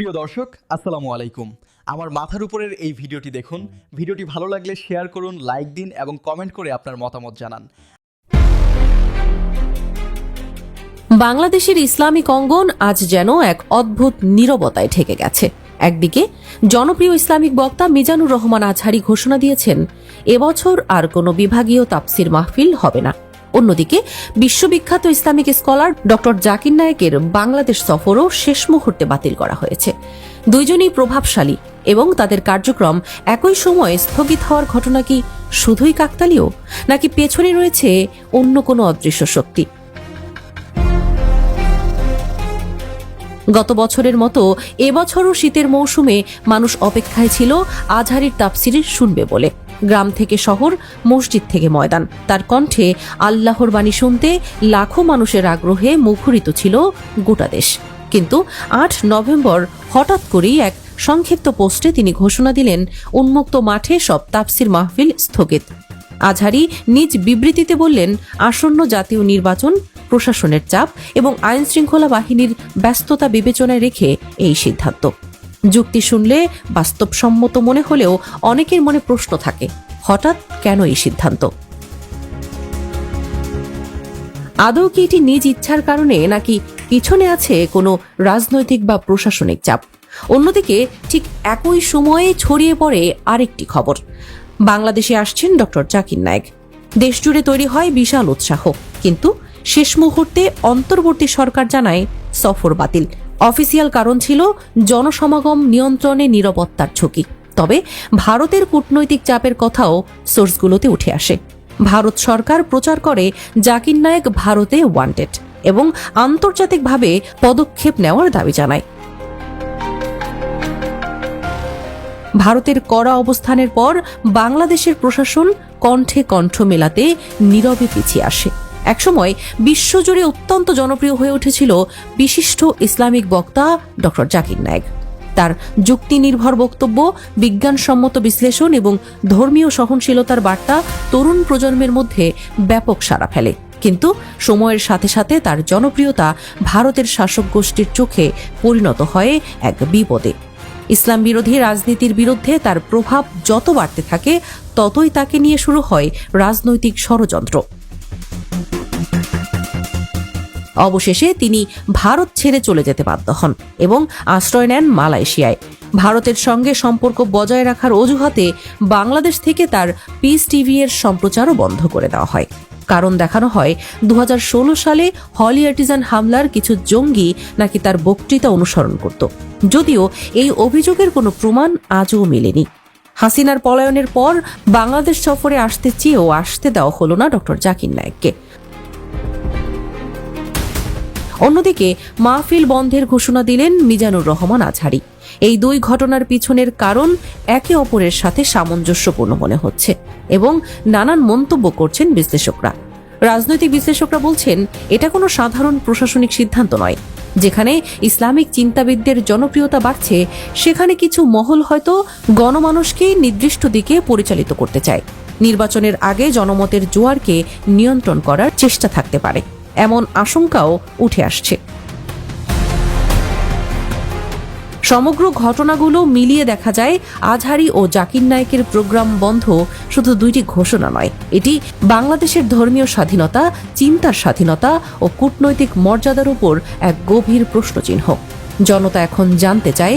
প্রিয় দর্শক, আসসালামু আলাইকুম। আমার মাথার উপরের এই ভিডিওটি দেখুন। ভিডিওটি ভালো লাগলে শেয়ার করুন, লাইক দিন এবং কমেন্ট করে আপনার মতামত জানান। বাংলাদেশের ইসলামিক অঙ্গন আজ যেন এক অদ্ভুত নীরবতায় ঠেকে গেছে। একদিকে, জনপ্রিয় ইসলামিক বক্তা মিজানুর রহমান আজহারি ঘোষণা দিয়েছেন এবছর আর কোনো বিভাগীয় তাপসির মাহফিল হবে না। অন্যদিকে, বিশ্ববিখ্যাত ইসলামিক স্কলার ডক্টর জাকির নায়েকের বাংলাদেশ সফরও শেষ মুহূর্তে বাতিল করা হয়েছে। দুইজনই প্রভাবশালী এবং তাদের কার্যক্রম একই সময়ে স্থগিত হওয়ার ঘটনা কি শুধুই কাকতালীয়, নাকি পেছনে রয়েছে অন্য কোনো অদৃশ্য শক্তি? গত বছরের মতো এবছরও শীতের মৌসুমে মানুষ অপেক্ষায় ছিল, আজহারির তাফসির শুনবে বলে। গ্রাম থেকে শহর, মসজিদ থেকে ময়দান। তার কণ্ঠে আল্লাহর বাণী শুনতে লাখো মানুষের আগ্রহে মুখরিত ছিল গোটা দেশ। কিন্তু আট নভেম্বর হঠাৎ করেই এক সংক্ষিপ্ত পোস্টে তিনি ঘোষণা দিলেন, উন্মুক্ত মাঠে সব তাফসির মাহফিল স্থগিত। আজহারি নিজ বিবৃতিতে বললেন, আসন্ন জাতীয় নির্বাচন প্রশাসনের চাপ এবং আইন শৃঙ্খলা বাহিনীর ব্যস্ততা বিবেচনায় রেখে এই সিদ্ধান্ত। যুক্তি শুনলে বাস্তবসম্মত মনে হলেও অনেকের মনে প্রশ্ন থাকে, হঠাৎ কেন এই সিদ্ধান্ত? আদৌ কি এটি নিজ ইচ্ছার কারণে নাকি পিছনে আছে কোনো রাজনৈতিক বা প্রশাসনিক চাপ? অন্যদিকে ঠিক একই সময়ে ছড়িয়ে পড়ে আরেকটি খবর। বাংলাদেশে আসছেন ডক্টর জাকির নায়েক। দেশজুড়ে তৈরি হয় বিশাল উৎসাহ, কিন্তু শেষ মুহূর্তে অন্তর্বর্তী সরকার জানায় সফর বাতিল। অফিসিয়াল কারণ ছিল জনসমাগম নিয়ন্ত্রণে নিরাপত্তার ঝুঁকি। তবে ভারতের কূটনৈতিক চাপের কথাও সোর্সগুলোতে উঠে আসে। ভারত সরকার প্রচার করে জাকির নায়েক ভারতে ওয়ান্টেড এবং আন্তর্জাতিকভাবে পদক্ষেপ নেওয়ার দাবি জানায়। ভারতের কড়া অবস্থানের পর বাংলাদেশের প্রশাসন কণ্ঠে কণ্ঠ মেলাতে নীরবে পিছিয়ে আসে। একসময় বিশ্বজুড়ে অত্যন্ত জনপ্রিয় হয়ে উঠেছিল বিশিষ্ট ইসলামিক বক্তা ডক্টর জাকির নায়েক। তার যুক্তি নির্ভর বক্তব্য, বিজ্ঞানসম্মত বিশ্লেষণ এবং ধর্মীয় সহনশীলতার বার্তা তরুণ প্রজন্মের মধ্যে ব্যাপক সাড়া ফেলে। কিন্তু সময়ের সাথে সাথে তার জনপ্রিয়তা ভারতের শাসক গোষ্ঠীর চোখে পরিণত হয় এক বিপদে। ইসলাম বিরোধী রাজনীতির বিরুদ্ধে তার প্রভাব যত বাড়তে থাকে, ততই তাকে নিয়ে শুরু হয় রাজনৈতিক ষড়যন্ত্র। অবশেষে তিনি ভারত ছেড়ে চলে যেতে বাধ্য হন এবং আশ্রয় নেন মালয়েশিয়ায়। ভারতের সঙ্গে সম্পর্ক বজায় রাখার অজুহাতে বাংলাদেশ থেকে তার পিস টিভি এর সম্প্রচারও বন্ধ করে দেওয়া হয়। কারণ দেখানো হয়, দুহাজার ষোলো সালে হলি আর্টিজান হামলার কিছু জঙ্গি নাকি তার বক্তৃতা অনুসরণ করত। যদিও এই অভিযোগের কোনো প্রমাণ আজও মেলেনি। হাসিনার পলায়নের পর বাংলাদেশ সফরে আসতে চেয়েও আসতে দেওয়া হলো না ডক্টর জাকির নায়েককে। অন্যদিকে মাহফিল বন্ধের ঘোষণা দিলেন মিজানুর রহমান আজহারি। এই দুই ঘটনার পিছনের কারণ একে অপরের সাথে সামঞ্জস্যপূর্ণ মনে হচ্ছে এবং নানান মন্তব্য করছেন বিশ্লেষকরা। রাজনৈতিক বিশ্লেষকরা বলছেন, এটা কোনো সাধারণ প্রশাসনিক সিদ্ধান্ত নয়। যেখানে ইসলামিক চিন্তাবিদদের জনপ্রিয়তা বাড়ছে, সেখানে কিছু মহল হয়তো গণমানুষকে নির্দিষ্ট দিকে পরিচালিত করতে চায়। নির্বাচনের আগে জনমতের জোয়ারকে নিয়ন্ত্রণ করার চেষ্টা থাকতে পারে। এমন আশঙ্কাও উঠে আসছে। সমগ্র ঘটনাগুলো মিলিয়ে দেখা যায়, আজহারি ও জাকির নায়েকের প্রোগ্রাম বন্ধ শুধু দুইটি ঘোষণা নয়। এটি বাংলাদেশের ধর্মীয় স্বাধীনতা, চিন্তার স্বাধীনতা ও কূটনৈতিক মর্যাদার উপর এক গভীর প্রশ্নচিহ্ন। জনতা এখন জানতে চায়